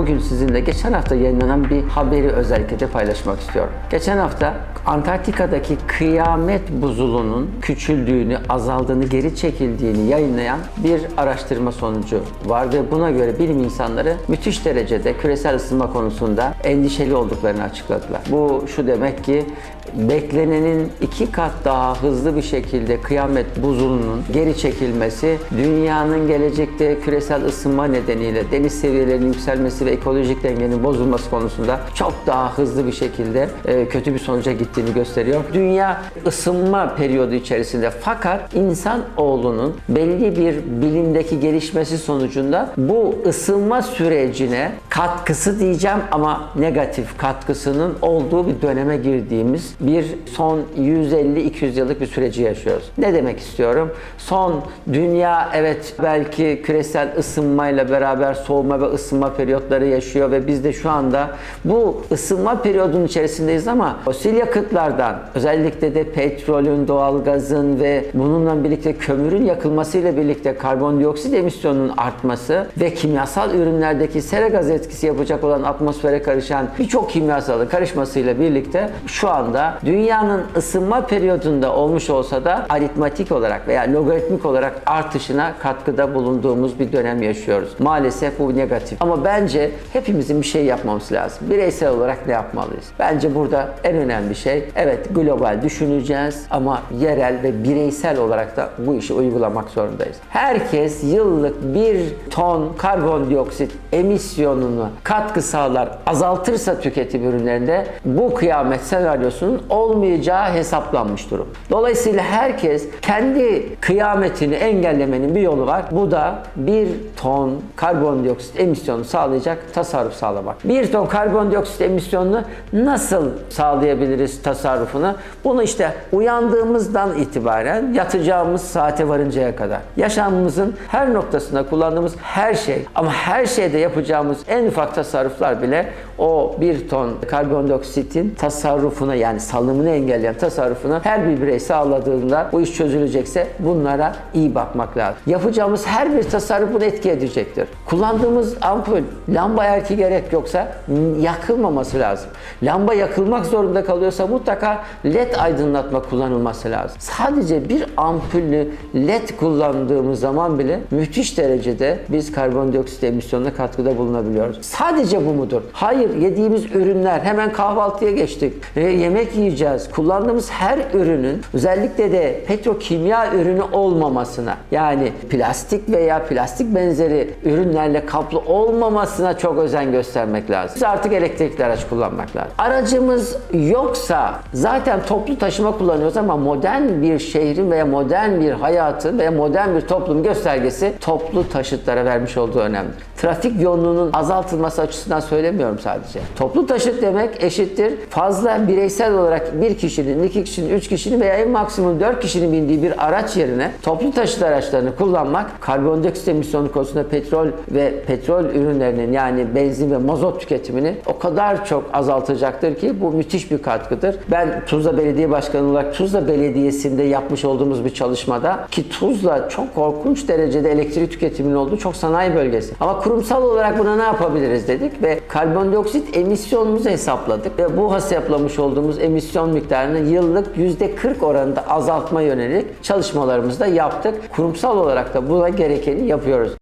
Bugün sizinle geçen hafta yayınlanan bir haberi özellikle de paylaşmak istiyorum. Geçen hafta Antarktika'daki kıyamet buzulunun küçüldüğünü, azaldığını, geri çekildiğini yayınlayan bir araştırma sonucu var ve buna göre bilim insanları müthiş derecede küresel ısınma konusunda endişeli olduklarını açıkladılar. Bu şu demek ki beklenenin iki kat daha hızlı bir şekilde kıyamet buzulunun geri çekilmesi dünyanın gelecekte küresel ısınma nedeniyle deniz seviyelerinin yükselmesi ve ekolojik dengenin bozulması konusunda çok daha hızlı bir şekilde e, kötü bir sonuca gittiğini gösteriyor. Dünya ısınma periyodu içerisinde fakat insan oğlunun belli bir bilimdeki gelişmesi sonucunda bu ısınma sürecine katkısı diyeceğim ama negatif katkısının olduğu bir döneme girdiğimiz bir son 150-200 yıllık bir süreci yaşıyoruz. Ne demek istiyorum? Son dünya evet belki küresel ısınmayla beraber soğuma ve ısınma periyotları yaşıyor ve biz de şu anda bu ısınma periyodunun içerisindeyiz ama fosil yakıtlardan özellikle de petrolün, doğalgazın ve bununla birlikte kömürün yakılmasıyla birlikte karbondioksit emisyonunun artması ve kimyasal ürünlerdeki sera gazı etkisi yapacak olan atmosfere karışan birçok kimyasalın karışmasıyla birlikte şu anda dünyanın ısınma periyodunda olmuş olsa da aritmatik olarak veya logaritmik olarak artışına katkıda bulunduğumuz bir dönem yaşıyoruz. Maalesef bu negatif. Ama bence hepimizin bir şey yapmamız lazım. Bireysel olarak ne yapmalıyız? Bence burada en önemli şey evet global düşüneceğiz ama yerel ve bireysel olarak da bu işi uygulamak zorundayız. Herkes yıllık bir ton karbondioksit emisyonunu katkı sağlar, azaltırsa tüketim ürünlerinde bu kıyamet senaryosunun olmayacağı hesaplanmış durum. Dolayısıyla herkes kendi kıyametini engellemenin bir yolu var. Bu da bir ton karbondioksit emisyonu sağlayacak tasarruf sağlamak. Bir ton karbondioksit emisyonunu nasıl sağlayabiliriz tasarrufunu? Bunu işte uyandığımızdan itibaren yatacağımız saate varıncaya kadar yaşamımızın her noktasında kullandığımız her şey ama her şeyde yapacağımız en ufak tasarruflar bile o bir ton karbondioksitin tasarrufuna yani salımını engelleyen tasarrufuna her bir birey sağladığında bu iş çözülecekse bunlara iyi bakmak lazım. Yapacağımız her bir tasarruf bunu etki edecektir. Kullandığımız ampul, lamba eğer ki gerek yoksa yakılmaması lazım. Lamba yakılmak zorunda kalıyorsa mutlaka led aydınlatma kullanılması lazım. Sadece bir ampullü led kullandığımız zaman bile müthiş derecede biz karbondioksit emisyonuna katkıda bulunabiliyoruz. Sadece bu mudur? Hayır, yediğimiz ürünler hemen kahvaltıya geçtik. E, yemek yiyeceğiz. Kullandığımız her ürünün özellikle de petrokimya ürünü olmamasına yani plastik veya plastik benzeri ürünlerle kaplı olmamasına çok özen göstermek lazım. Biz artık elektrikli araç kullanmak lazım. Aracımız yoksa zaten toplu taşıma kullanıyoruz ama modern bir şehrin veya modern bir hayatın veya modern bir toplum göstergesi toplu taşıtlara vermiş olduğu önemli. Trafik yoğunluğunun azaltılması açısından söylemiyorum sadece. Toplu taşıt demek eşittir fazla bireysel olarak bir kişinin, iki kişinin, üç kişinin veya en maksimum dört kişinin bindiği bir araç yerine toplu taşıt araçlarını kullanmak karbondioksit emisyonu konusunda petrol ve petrol ürünlerinin yani benzin ve mazot tüketimini o kadar çok azaltacaktır ki bu müthiş bir katkıdır. Ben Tuzla Belediye Başkanı olarak Tuzla Belediyesi'nde yapmış olduğumuz bir çalışmada ki Tuzla çok korkunç derecede elektrik tüketiminin olduğu çok sanayi bölgesi. Ama kurumsal olarak buna ne yapabiliriz dedik ve karbondioksit emisyonumuzu hesapladık ve bu hesaplamış olduğumuz emisyon miktarını yıllık %40 oranında azaltma yönelik çalışmalarımızı da yaptık. Kurumsal olarak da buna gerekeni yapıyoruz.